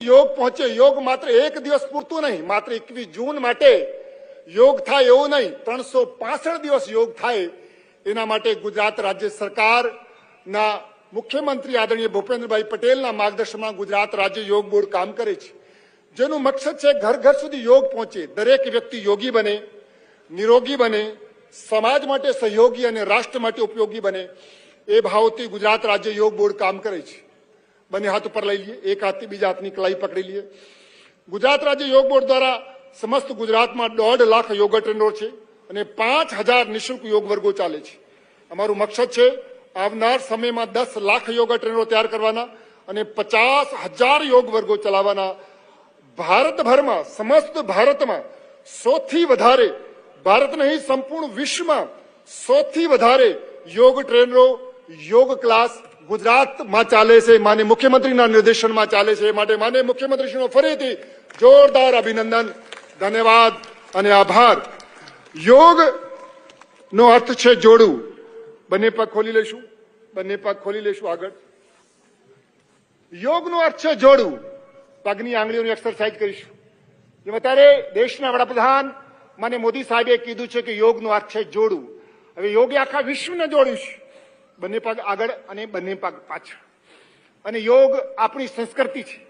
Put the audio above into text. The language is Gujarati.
યોગ પહોંચે. યોગ માત્ર એક દિવસ પૂરતું નહીં, માત્ર એકવીસ જૂન માટે યોગ થાય એવું નહીં. ત્રણસો દિવસ યોગ થાય એના માટે ગુજરાત રાજ્ય સરકારના મુખ્યમંત્રી આદરણીય ભૂપેન્દ્રભાઈ પટેલના માર્ગદર્શનમાં ગુજરાત રાજ્ય યોગ બોર્ડ કામ કરે છે. જેનું મકસદ છે ઘર ઘર સુધી યોગ પહોંચે. દરેક વ્યક્તિ યોગી બને, નિરોગી બને, સમાજ માટે સહયોગી અને રાષ્ટ્ર માટે ઉપયોગી બને. એ ભાવથી ગુજરાત રાજ્ય યોગ બોર્ડ કામ કરે છે. બંને હાથ ઉપર લઈ લઈએ. એક હાથથી બીજા હાથની કલાઈ પકડી લઈએ. ગુજરાત રાજ્ય યોગ બોર્ડ દ્વારા સમસ્ત ગુજરાતમાં દોઢ લાખ યોગ ટ્રેનરો છે અને પાંચ હજાર નિઃશુલ્ક યોગ વર્ગો ચાલે છે. અમારું મકસદ છે આવનાર સમયમાં દસ લાખ યોગ ટ્રેનરો તૈયાર કરવાના અને પચાસ હજાર યોગ વર્ગો ચલાવવાના. ભારતભરમાં, સમસ્ત ભારતમાં સૌથી વધારે ભારત નહીં, સંપૂર્ણ વિશ્વમાં સૌથી વધારે યોગ ટ્રેનરો યોગ ક્લાસ ગુજરાતમાં ચાલે છે, માન્ય મુખ્યમંત્રીના નિર્દેશનમાં ચાલે છે. એ માટે માન્ય મુખ્યમંત્રીશ્રીનો ફરીથી જોરદાર અભિનંદન, ધન્યવાદ અને આભાર. યોગ નો અર્થ છે જોડવું. બંને પગ ખોલી લેશું, બંને પગ ખોલી લેશું આગળ. યોગનો અર્થ છે જોડવું. પગની આંગળીઓની એક્સરસાઇઝ કરીશું. જેમ અત્યારે દેશના વડાપ્રધાન મને મોદી સાહેબે કીધું છે કે યોગનો અર્થ છે જોડવું. હવે યોગે આખા વિશ્વને જોડ્યું છે. બંને પગ આગળ અને બંને પગ પાછળ. અને યોગ આપણી સંસ્કૃતિ છે.